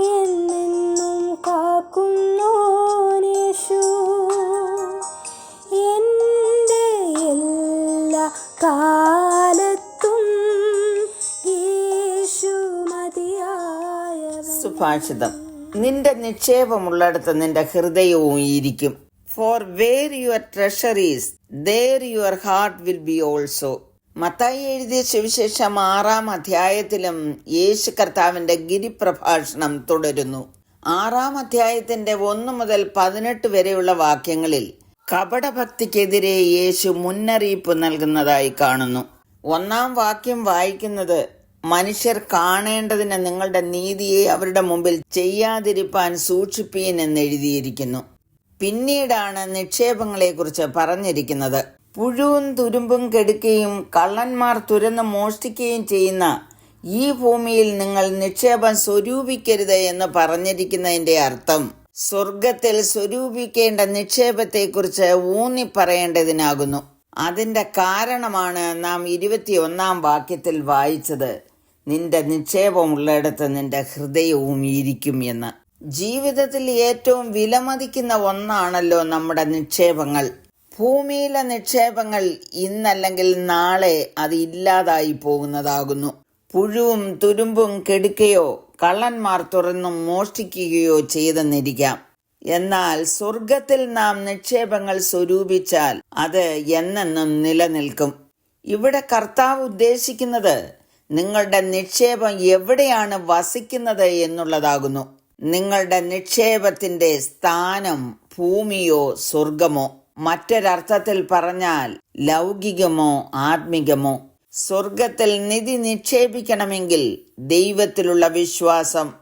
എന്നെന്നും കാക്കുന്നോനേശു. എന്റെ എല്ലാ കാലത്തും യേശു മതിയായ സുഭാഷിതം നിന്റെ നിക്ഷേപമുള്ളിടത്ത് നിന്റെ ഹൃദയവും ഇരിക്കും. For where your treasures there your heart will be also Mathai എഴുതിയ സുവിശേഷം ആറാം അധ്യായത്തിലും യേശു കർത്താവിന്റെ ഗിരിപ്രഭാഷണം തുടരുന്നു. ആറാം അധ്യായത്തിന്റെ ഒന്ന് മുതൽ പതിനെട്ട് വരെയുള്ള വാക്യങ്ങളിൽ കപടഭക്തിക്കെതിരെ യേശു മുന്നറിയിപ്പ് നൽകുന്നതായി കാണുന്നു. ഒന്നാം വാക്യം വായിക്കുന്നത് മനുഷ്യർ കാണേണ്ടതിന് നിങ്ങളുടെ നീതിയെ അവരുടെ മുമ്പിൽ ചെയ്യാതിരിപ്പാൻ സൂക്ഷിപ്പീൻ എന്ന് എഴുതിയിരിക്കുന്നു. പിന്നീടാണ് നിക്ഷേപങ്ങളെക്കുറിച്ച് പറഞ്ഞിരിക്കുന്നത്. പുഴുവും തുരുമ്പും കെടുക്കുകയും കള്ളന്മാർ തുരന്ന് മോഷ്ടിക്കുകയും ചെയ്യുന്ന ഈ ഭൂമിയിൽ നിങ്ങൾ നിക്ഷേപം സ്വരൂപിക്കരുത് എന്ന് പറഞ്ഞിരിക്കുന്നതിന്റെ അർത്ഥം. സ്വർഗത്തിൽ സ്വരൂപിക്കേണ്ട നിക്ഷേപത്തെക്കുറിച്ച് ഊന്നി പറയേണ്ടതിനാകുന്നു അതിന്റെ കാരണമാണ് നാം ഇരുപത്തിയൊന്നാം വാക്യത്തിൽ വായിച്ചത്. നിന്റെ നിക്ഷേപം ഉള്ളിടത്ത് നിന്റെ ഹൃദയവും ഇരിക്കും എന്ന്. ജീവിതത്തിൽ ഏറ്റവും വിലമതിക്കുന്ന ഒന്നാണല്ലോ നമ്മുടെ നിക്ഷേപങ്ങൾ. ഭൂമിയിലെ നിക്ഷേപങ്ങൾ ഇന്നല്ലെങ്കിൽ നാളെ അത് ഇല്ലാതായി പോകുന്നതാകുന്നു. പുഴുവും തുരുമ്പും കെടുക്കുകയോ കള്ളന്മാർ തുറന്നും മോഷ്ടിക്കുകയോ ചെയ്തെന്നിരിക്കാം. എന്നാൽ സ്വർഗത്തിൽ നാം നിക്ഷേപങ്ങൾ സ്വരൂപിച്ചാൽ അത് എന്നെന്നും നിലനിൽക്കും. ഇവിടെ കർത്താവ് ഉദ്ദേശിക്കുന്നത് നിങ്ങളുടെ നിക്ഷേപം എവിടെയാണ് വസിക്കുന്നത് എന്നുള്ളതാകുന്നു. നിങ്ങളുടെ നിക്ഷേപത്തിന്റെ സ്ഥാനം ഭൂമിയോ സ്വർഗമോ? മറ്റൊരർത്ഥത്തിൽ പറഞ്ഞാൽ ലൗകികമോ ആത്മികമോ സ്വർഗത്തിൽ നിധി നിക്ഷേപിക്കണമെങ്കിൽ ദൈവത്തിലുള്ള വിശ്വാസം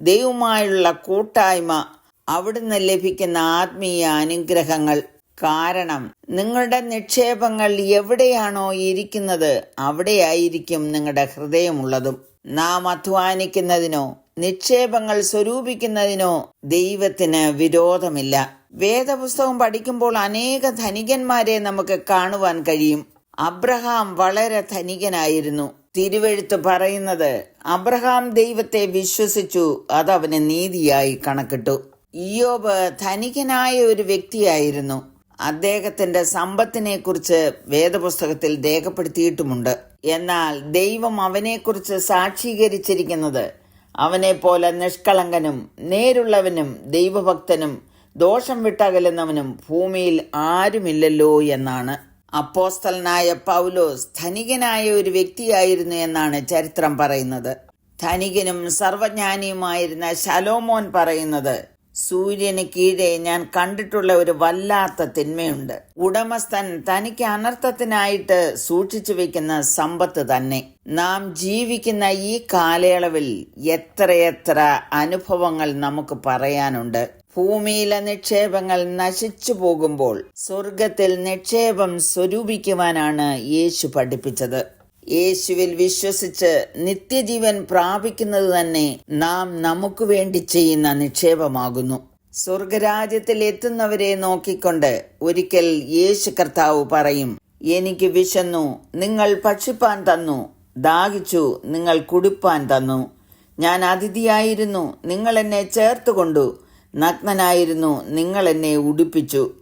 ദൈവമായുള്ള കൂട്ടായ്മ അവിടുന്ന് ലഭിക്കുന്ന ആത്മീയ അനുഗ്രഹങ്ങൾ. കാരണം നിങ്ങളുടെ നിക്ഷേപങ്ങൾ എവിടെയാണോ ഇരിക്കുന്നത് അവിടെയായിരിക്കും നിങ്ങളുടെ ഹൃദയമുള്ളതും. നാം അധ്വാനിക്കുന്നതിനോ നിക്ഷേപങ്ങൾ സ്വരൂപിക്കുന്നതിനോ ദൈവത്തിന് വിരോധമില്ല. വേദപുസ്തകം പഠിക്കുമ്പോൾ അനേക ധനികന്മാരെ നമുക്ക് കാണുവാൻ കഴിയും. അബ്രഹാം വളരെ ധനികനായിരുന്നു. തിരുവെഴുത്ത് പറയുന്നത് അബ്രഹാം ദൈവത്തെ വിശ്വസിച്ചു അത് അവന് നീതിയായി കണക്കിട്ടു. ഇയോബ് ധനികനായ ഒരു വ്യക്തിയായിരുന്നു. അദ്ദേഹത്തിന്റെ സമ്പത്തിനെ കുറിച്ച് വേദപുസ്തകത്തിൽ രേഖപ്പെടുത്തിയിട്ടുമുണ്ട്. എന്നാൽ ദൈവം അവനെക്കുറിച്ച് സാക്ഷീകരിച്ചിരിക്കുന്നത് അവനെ പോലെ നിഷ്കളങ്കനും നേരുള്ളവനും ദൈവഭക്തനും ദോഷം വിട്ടകലുന്നവനും ഭൂമിയിൽ ആരുമില്ലല്ലോ എന്നാണ്. അപ്പോസ്തലനായ പൗലോസ് ധനികനായ ഒരു വ്യക്തിയായിരുന്നു എന്നാണ് ചരിത്രം പറയുന്നത്. ധനികനും സർവജ്ഞാനിയുമായിരുന്ന ശലോമോൻ പറയുന്നത് സൂര്യന് കീഴെ ഞാൻ കണ്ടിട്ടുള്ള ഒരു വല്ലാത്ത തിന്മയുണ്ട്. ഉടമസ്ഥൻ തനിക്ക് അനർത്ഥത്തിനായിട്ട് സൂക്ഷിച്ചു വെക്കുന്ന സമ്പത്ത് തന്നെ. നാം ജീവിക്കുന്ന ഈ കാലയളവിൽ എത്രയെത്ര അനുഭവങ്ങൾ നമുക്ക് പറയാനുണ്ട്. ഭൂമിയിലെ നിക്ഷേപങ്ങൾ നശിച്ചു പോകുമ്പോൾ സ്വർഗത്തിൽ നിക്ഷേപം സ്വരൂപിക്കുവാനാണ് യേശു പഠിപ്പിച്ചത്. യേശുവിൽ വിശ്വസിച്ച് നിത്യജീവൻ പ്രാപിക്കുന്നത് തന്നെ നാം നമുക്ക് വേണ്ടി ചെയ്യുന്ന നിക്ഷേപമാകുന്നു. സ്വർഗരാജ്യത്തിൽ എത്തുന്നവരെ നോക്കിക്കൊണ്ട് ഒരിക്കൽ യേശു കർത്താവ് പറയും എനിക്ക് വിശന്നു നിങ്ങൾ ഭക്ഷിപ്പാൻ തന്നു ദാഹിച്ചു നിങ്ങൾ കുടിപ്പാൻ തന്നു. ഞാൻ അതിഥിയായിരുന്നു നിങ്ങൾ എന്നെ ചേർത്തുകൊണ്ടു. നഗ്നനായിരുന്നു നിങ്ങൾ എന്നെ ഉടുപ്പിച്ചു.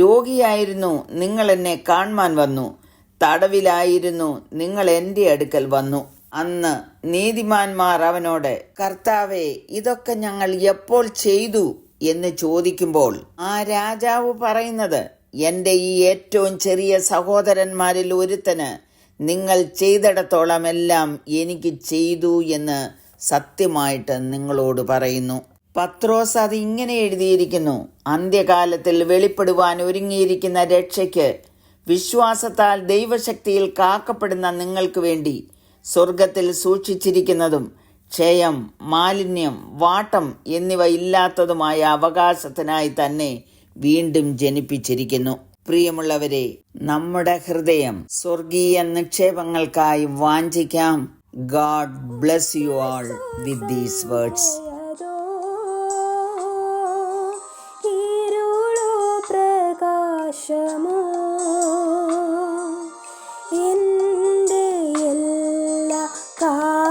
രോഗിയായിരുന്നു നിങ്ങൾ എന്നെ കാണുവാൻ വന്നു. തടവിലായിരുന്നു. നിങ്ങൾ എന്റെ അടുക്കൽ വന്നു. അന്ന് നീതിമാന്മാർ അവനോട് കർത്താവെ ഇതൊക്കെ ഞങ്ങൾ എപ്പോൾ ചെയ്തു? എന്ന് ചോദിക്കുമ്പോൾ ആ രാജാവ് പറയുന്നത് എന്റെ ഈ ഏറ്റവും ചെറിയ സഹോദരന്മാരിൽ ഒരുത്തന് നിങ്ങൾ ചെയ്തിടത്തോളം എല്ലാം എനിക്ക് ചെയ്തു എന്ന് സത്യമായിട്ട് നിങ്ങളോട് പറയുന്നു. പത്രോസ് അത് ഇങ്ങനെ എഴുതിയിരിക്കുന്നു അന്ത്യകാലത്തിൽ വെളിപ്പെടുവാൻ ഒരുങ്ങിയിരിക്കുന്ന രക്ഷയ്ക്ക് വിശ്വാസത്താൽ ദൈവശക്തിയിൽ കാക്കപ്പെടുന്ന നിങ്ങൾക്ക് വേണ്ടി സ്വർഗത്തിൽ സൂക്ഷിച്ചിരിക്കുന്നതും ക്ഷയം മാലിന്യം വാട്ടം എന്നിവ ഇല്ലാത്തതുമായ അവകാശത്തിനായി തന്നെ വീണ്ടും ജനിപ്പിച്ചിരിക്കുന്നു. പ്രിയമുള്ളവരെ നമ്മുടെ ഹൃദയം സ്വർഗീയ നിക്ഷേപങ്ങൾക്കായി വാഞ്ചിക്കാം. God bless you all with these words God.